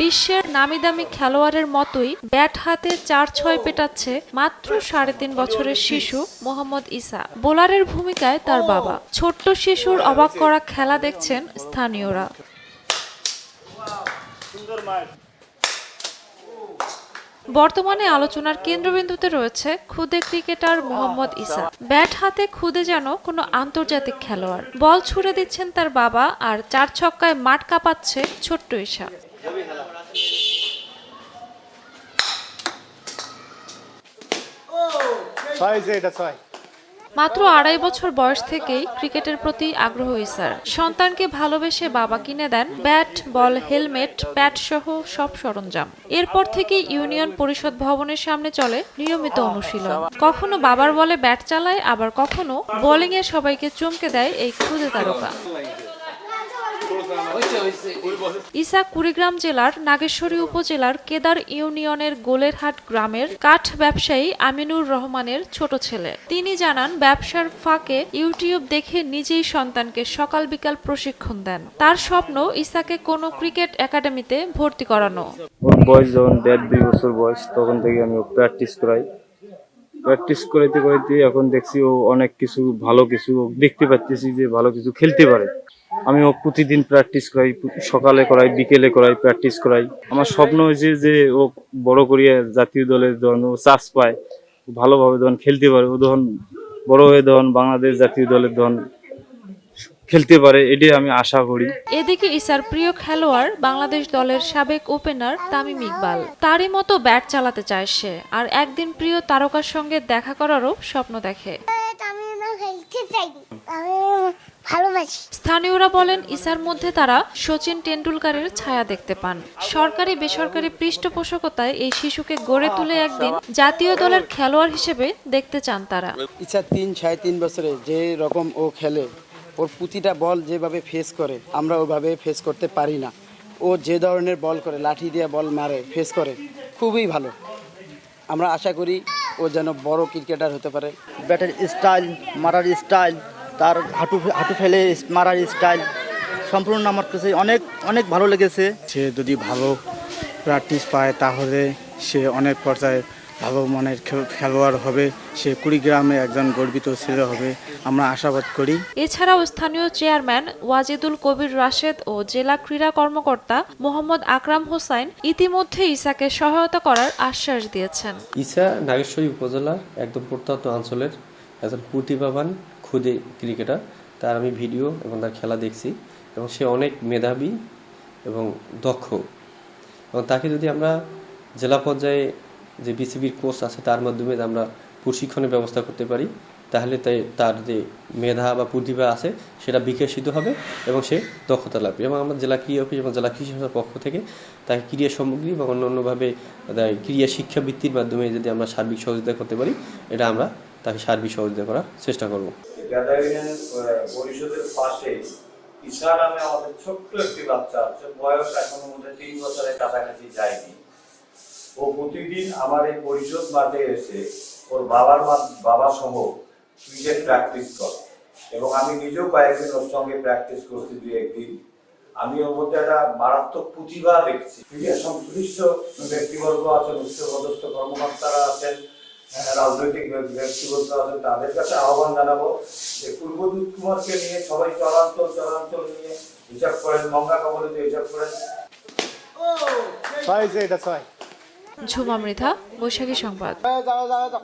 বিশ্বের নামি দামি খেলোয়াড়ের মতোই ব্যাট হাতে চার ছয় পেটাচ্ছে মাত্র সাড়ে তিন বছরের শিশু মোহাম্মদ ইসা। বোলারের ভূমিকায় তার বাবা। ছোট্ট শিশুর অবাক করা খেলা দেখছেন স্থানীয়রা। বর্তমানে আলোচনার কেন্দ্রবিন্দুতে রয়েছে খুদে ক্রিকেটার মোহাম্মদ ইসা। ব্যাট হাতে খুদে যেন কোনো আন্তর্জাতিক খেলোয়াড়। বল ছুড়ে দিচ্ছেন তার বাবা আর চার ছক্কায় মাঠ কাঁপাচ্ছে ছোট্ট ইসা ছয় এটা ছয়। মাত্র আড়াই বছর বয়স থেকেই ক্রিকেটের প্রতি আগ্রহ ইসার সন্তানকে ভালোবেসে বাবা কিনে দেন ব্যাট, বল, হেলমেট প্যাট সহ সব সরঞ্জাম। এরপর থেকে ইউনিয়ন পরিষদ ভবনের সামনে চলে নিয়মিত অনুশীলন। কখনো বাবার বলে ব্যাট চালায়, আবার কখনো বোলিং এ সবাইকে চমকে দেয় এই ক্ষুদে তারকা। ইসা কুড়িগ্রাম জেলার নাগেশ্বরী উপজেলার কেদার ইউনিয়নের গোলেরহাট গ্রামের কাঠ ব্যবসায়ী আমিনুর রহমানের ছোট ছেলে। তিনি জানান, ব্যবসার ফাঁকে ইউটিউব দেখে নিজেই সন্তানকে সকাল বিকাল প্রশিক্ষণ দেন। তার স্বপ্ন ইসাকে কোনো ক্রিকেট একাডেমিতে ভর্তি করানো। বয়স যখন দেড় দুই বছর বয়স, তখন থেকে আমি প্র্যাকটিস করাই। প্র্যাকটিস করাইতে করাইতে এখন দেখছি ও অনেক কিছু, ভালো কিছু দেখতে পাচ্ছি যে ভালো কিছু খেলতে পারে। আমি ও প্রতিদিন প্র্যাকটিস করাই সকালে করাই বিকেলে করাই প্র্যাকটিস করাই। আমার স্বপ্ন হয়েছে যে ও বড় করিয়া জাতীয় দলের ধরুন ও চান্স পায় ভালোভাবে ধরুন খেলতে পারে ও ধরুন বড় হয়ে ধরুন বাংলাদেশ জাতীয় দলের ধরুন খেলতে পারে এটাই আমি আশা করি। এদিকে ইসার প্রিয় খেলোয়াড় বাংলাদেশ দলের সাবেক ওপেনার তামিম ইকবাল। তারই মতো ব্যাট চালাতে চায় সে আর একদিন প্রিয় তারকার সঙ্গে দেখা করারও স্বপ্ন দেখে। আমি না খেলতে চাই। আমি ভালোবাসি। স্থানীয়রা বলেন ইসার মধ্যে তারা সচিন টেন্ডুলকারের ছায়া দেখতে পান। সরকারি বেসরকারি পৃষ্ঠপোষকতায় এই শিশুকে গড়ে তুলে একদিন জাতীয় দলের খেলোয়াড় হিসেবে দেখতে চান তারা। ইচ্ছা তিন সাড়ে তিন বছরে যে রকম ও খেলে ওর প্রতিটা বল যেভাবে ফেস করে আমরা ওভাবে ফেস করতে পারি না। ও যে ধরনের বল করে লাঠি দিয়ে বল মারে ফেস করে খুবই ভালো। আমরা আশা করি ও যেন বড় ক্রিকেটার হতে পারে। ব্যাটের স্টাইল মারার স্টাইল তার হাঁটু হাঁটু ফেলে মারার স্টাইল সম্পূর্ণ আমার কাছে অনেক অনেক ভালো লেগেছে। সে যদি ভালো প্র্যাকটিস পায় তাহলে সে অনেক পর্যায়ে ভালো মানের খেলোয়াড় হবে। সে কুড়িগ্রামে একজন গর্বিত ছেলে হবে আমরা আশাবাদ করি। এছাড়াও স্থানীয় চেয়ারম্যান ওয়াজিদুল কবির রাশেদ ও জেলা ক্রীড়া কর্মকর্তা মোহাম্মদ আকরাম হোসাইন ইতিমধ্যে ইসাকে সহায়তা করার আশ্বাস দিয়েছেন। ইসা নাগেশ্বরী উপজেলার একদম প্রত্যন্ত অঞ্চলের একজন প্রতিভাবান খুদে ক্রিকেটার। তার আমি ভিডিও এবং তার খেলা দেখছি এবং সে অনেক মেধাবী এবং দক্ষ। এবং তাকে যদি আমরা জেলা পর্যায়ে যে বিসিবির কোচ আছে তার মাধ্যমে আমরা প্রশিক্ষণের ব্যবস্থা করতে পারি, তাহলে তাই তার যে মেধা বা প্রতিভা আছে সেটা বিকশিত হবে এবং সে দক্ষতা লাভ। এবং আমরা জেলা ক্রীড়া অফিস এবং জেলা কৃষি সংস্থার পক্ষ থেকে তাকে ক্রীড়া সামগ্রী বা অন্যান্যভাবে তাই ক্রীড়া শিক্ষাবৃত্তির মাধ্যমে যদি আমরা সার্বিক সহযোগিতা করতে পারি, এটা আমরা তাকে সার্বিক সহযোগিতা করার চেষ্টা করব। গাদা পরিষদের পাশে ঈশা নামে আমাদের ছোট্ট একটি বাচ্চা আছে বয়স এখনও মধ্যে তিন বছরের কাছাকাছি যায়নি ও প্রতিদিন আমার এই পরিষদ মাঠে এসে ওর বাবার বাবা সহ ক্রিকেট প্র্যাকটিস করে এবং আমি নিজেও কয়েকদিন ওর সঙ্গে প্র্যাকটিস করছি দুই একদিন আমি ওর মধ্যে একটা মারাত্মক প্রতিভা দেখছি ক্রীড়া সংশ্লিষ্ট ব্যক্তিবর্গ আছেন উচ্চপদস্থ কর্মকর্তারা আছেন রাজনৈতিক ব্যক্তিগত আছে তাদের কাছে আহ্বান জানাব যে পূর্বদূত কুমারকে নিয়ে সবাই চলান্তর চলান্তর নিয়ে হিসাব করেন মঙ্গা কবলিতে হিসাব করেন ছয় হয়েছে এটা ছয় ঝুমা মৃধা বৈশাখী সংবাদ যাও যাও যাও